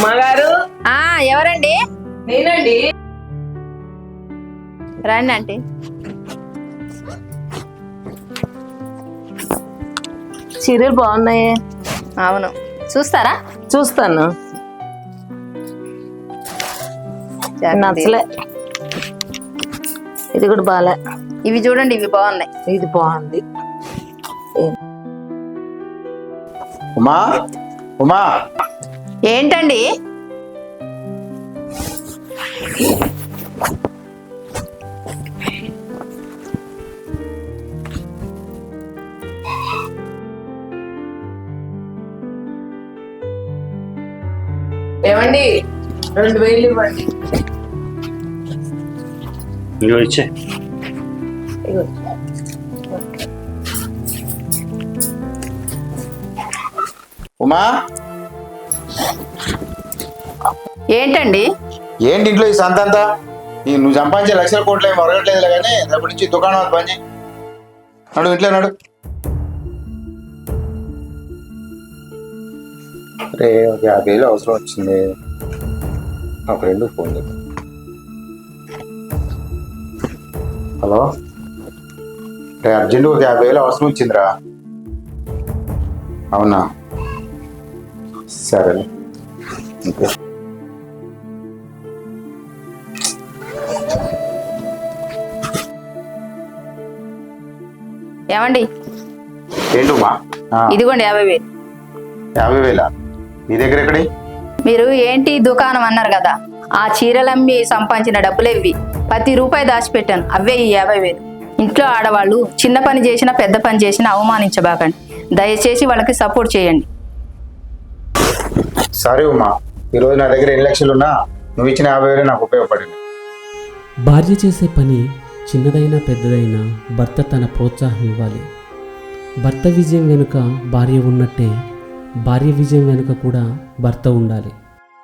ఉమా గారు ఆ ఎవరండి? నేనండి. రండి ఆంటీ. చీరలు బాగున్నాయి. అవును. చూస్తారా? చూస్తాను. నచ్చలే. ఇది కూడా బాలే. ఇవి చూడండి ఇవి బాగున్నాయి. ఇది బాగుంది. ఉమా? ఉమా? ఏంటండి? ఏమండి? రెండు వేలు ఇవ్వండి. ఇగో ఇచ్చే. ఉమా? ఏంటండి? ఏంటి ఇంట్లో ఈ సంతంతా? ఈ నువ్వు సంపాదించే లక్షల కోట్లు ఏమి మరగట్లేదులే కానీ రేపటి నుంచి దుకాణం అది పని చేయి. నడు ఇంట్లో నడు. రే ఒక యాభై వేలు అవసరం వచ్చింది. మా ఫ్రెండ్ ఫోన్ చేద్దాం. హలో? రే అర్జెంట్ ఒక యాభై వేలు అవసరం వచ్చిందిరా. అవునా? సరే. ఓకే. ఏమండి? ఏంటమ్మా? ఇదిగోండి యాభై వేలు. యాభై వేల? నీ దగ్గర ఎక్కడి? మీరు ఏంటి దుకాణం అన్నారు కదా ఆ చీరలమ్మి సంపాదించిన డబ్బులే ఇవి ప్రతి రూపాయి దాచిపెట్టాను అవే ఈ యాభై వేలు. ఇంట్లో ఆడవాళ్ళు చిన్న పని చేసినా పెద్ద పని చేసినా అవమానించబాకండి. దయచేసి వాళ్ళకి సపోర్ట్ చేయండి. సరే ఉమా ఈరోజు నా దగ్గర ఎన్ని లక్షలు ఉన్నా నువ్వు ఇచ్చిన యాభై వేలు నాకు ఉపయోగపడింది. భార్య చేసే పని చిన్నదైనా పెద్దదైనా భర్త తన ప్రోత్సాహం ఇవ్వాలి. భర్త విజయం వెనుక భార్య ఉన్నట్టే భార్య విజయం వెనుక కూడా భర్త ఉండాలి.